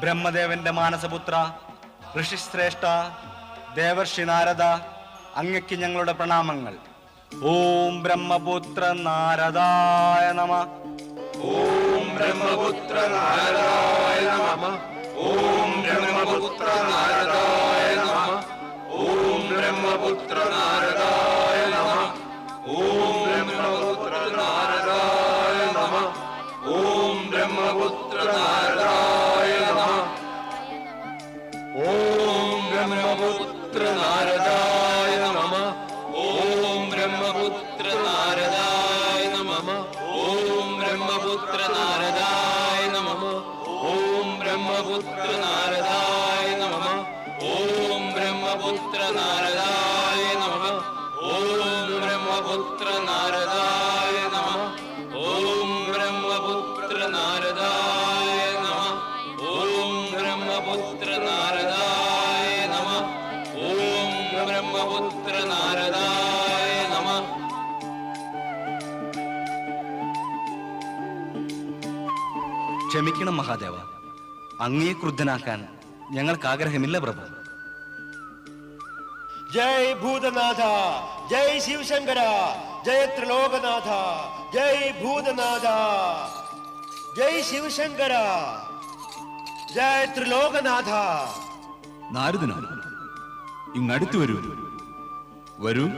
ബ്രഹ്മദേവന്റെ മാനസപുത്ര ഋഷിശ്രേഷ്ഠ ദേവർഷി നാരദ അങ്ങയ്ക്ക് ഞങ്ങളുടെ പ്രണാമങ്ങൾ. ഓം ബ്രഹ്മപുത്ര നാരദായ നമ. ഓം ബ്രഹ്മപുത്ര നാരദായ നമ. ഓം ബ്രഹ്മപുത്ര നാരദായ നമ. ഓം ബ്രഹ്മപുത്ര നാരദായ നമ. ഓം ബ്രഹ്മപുത്ര നാരദായ നമ. ഓം ബ്രഹ്മപുത്ര നാരദായ ब्रह्मपुत्र नारदाय नमः। ॐ ब्रह्मपुत्र नारदाय नमः। ॐ ब्रह्मपुत्र नारदाय नमः। ॐ ब्रह्मपुत्र नारद ക്ഷമിക്കണം മഹാദേവ. അങ്ങയെ ക്രുദ്ധനാക്കാൻ ഞങ്ങൾക്ക് ആഗ്രഹമില്ല പ്രഭു. ജയ് ഭൂതനാഥ ജയ് ശിവശങ്കര ജയ ത്രിലോകനാഥ ജയ് ഭൂതനാഥ. ജയ് ശിവശങ്കര ജയ ത്രിലോകനാഥ. നാരദനാഥ ഇങ്ങടുത്തു വരൂ. വരൂ.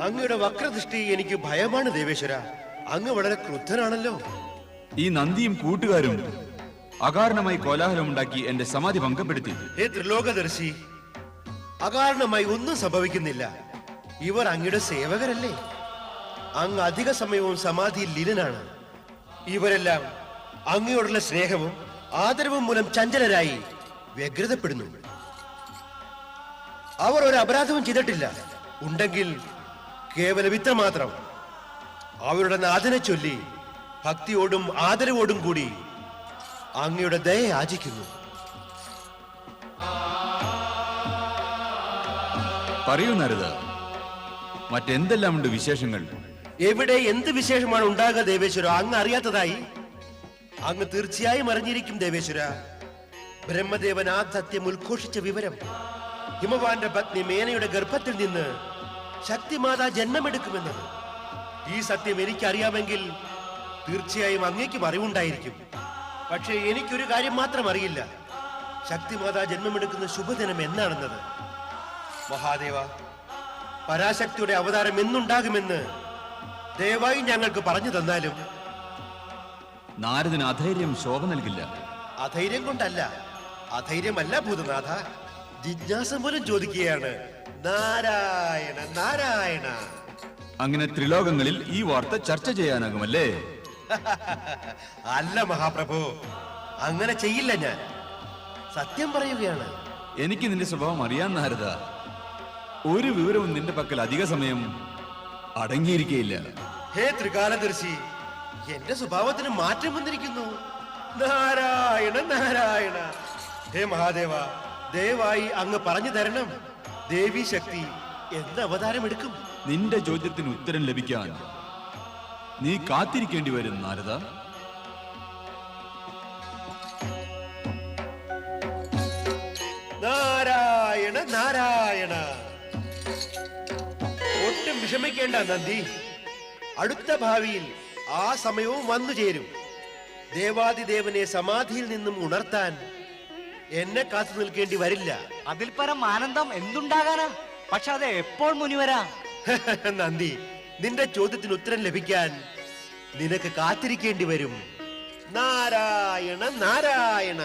അങ്ങയുടെ വക്രദൃഷ്ടി എനിക്ക് ഭയമാണ് ദേവേശ്വര. അങ്ങ് വളരെ ക്രുദ്ധനാണല്ലോ. ഈ നന്ദിയും കൂട്ടുകാരും അകാരണമായി കോലാഹലമുണ്ടാക്കി എന്റെ സമാധി ഭംഗപ്പെടുത്തി. ഹേ ത്രിലോകദർശി അകാരണമായി ഒന്നും സംഭവിക്കുന്നില്ല. ഇവർ അങ്ങയുടെ സേവകരല്ലേ? അങ്ങ് അധിക സമയവും സമാധിയിൽ ലീനനാണ്. ഇവരെല്ലാം അങ്ങയോടുള്ള സ്നേഹവും ആദരവും മൂലം ചഞ്ചലരായി വ്യഗ്രതപ്പെടുന്നു. അവർ ഒരു അപരാധവും ചെയ്തിട്ടില്ല. ഉണ്ടെങ്കിൽ കേവലം ഇത്ര മാത്രം അവരുടെ നാഥനെ ചൊല്ലി ഭക്തിയോടും ആദരവോടും കൂടി അങ്ങയുടെ ദയ യാചിക്കുന്നു പറയൂ മറ്റെന്തെല്ലാം ഉണ്ട് വിശേഷങ്ങൾ? എവിടെ എന്ത് വിശേഷമാണ് ഉണ്ടാകുക ദേവേശ്വര? അങ്ങ് അറിയാത്തതായി. അങ്ങ് തീർച്ചയായും അറിഞ്ഞിരിക്കും ദേവേശ്വര. ബ്രഹ്മദേവൻ ആ സത്യം ഉദ്ഘോഷിച്ച വിവരം. ഹിമവാന്റെ പത്നി മേനയുടെ ഗർഭത്തിൽ നിന്ന് ശക്തിമാതാ ജന്മമെടുക്കുമെന്നത് ഈ സത്യം എനിക്കറിയാമെങ്കിൽ തീർച്ചയായും അങ്ങേക്കും അറിവുണ്ടായിരിക്കും. പക്ഷേ എനിക്കൊരു കാര്യം മാത്രം അറിയില്ല. ശക്തിമാതാ ജന്മമെടുക്കുന്ന ശുഭദിനം എന്നാണെന്നത്. മഹാദേവ പരാശക്തിയുടെ അവതാരം എന്നുണ്ടാകുമെന്ന് ദയവായി ഞങ്ങൾക്ക് പറഞ്ഞു തന്നാലും. നാരദന് അധൈര്യം ശോഭ നൽകില്ല. അധൈര്യം കൊണ്ടല്ല. അധൈര്യമല്ല ഭൂതനാഥ. ജിജ്ഞാസം പോലും ചോദിക്കുകയാണ്. നാരായണ നാരായണ. അങ്ങനെ ത്രിലോകങ്ങളിൽ ഈ വാർത്ത ചർച്ച ചെയ്യാനാകുമല്ലേ? അല്ല മഹാപ്രഭു അങ്ങനെ ചെയ്യില്ല ഞാൻ. സത്യം പറയുകയാണ്. എനിക്ക് നിന്റെ സ്വഭാവം അറിയാൻ നാരദ. ഒരു വിവരവും നിന്റെ പക്കൽ അധിക സമയം അടങ്ങിയിരിക്കയില്ല. ഹേ ത്രികാലദർശി എന്റെ സ്വഭാവത്തിന് മാറ്റം വന്നിരിക്കുന്നു. നാരായണ നാരായണ. ഹേ മഹാദേവ ദയവായി അങ്ങ് പറഞ്ഞു തരണം. ദേവി ശക്തി എന്ത് അവതാരം എടുക്കും. നിന്റെ ചോദ്യത്തിന് ഉത്തരം ലഭിക്കാൻ നീ കാത്തിരിക്കേണ്ടി വരും നാരദ. നാരായണ നാരായണ. ഒട്ടും വിഷമിക്കേണ്ട നന്ദി. അടുത്ത ഭാവിയിൽ ആ സമയവും വന്നു ചേരും. ദേവാദിദേവനെ സമാധിയിൽ നിന്നും ഉണർത്താൻ എന്നെ കാത്തു നിൽക്കേണ്ടി വരില്ല. അതിൽ പരം ആനന്ദം എന്തുണ്ടാകാനാ? പക്ഷെ അത് എപ്പോൾ മുനിവരാ? നന്ദി നിന്റെ ചോദ്യത്തിന് ഉത്തരം ലഭിക്കാൻ നിനക്ക് കാത്തിരിക്കേണ്ടി വരും. നാരായണ നാരായണ.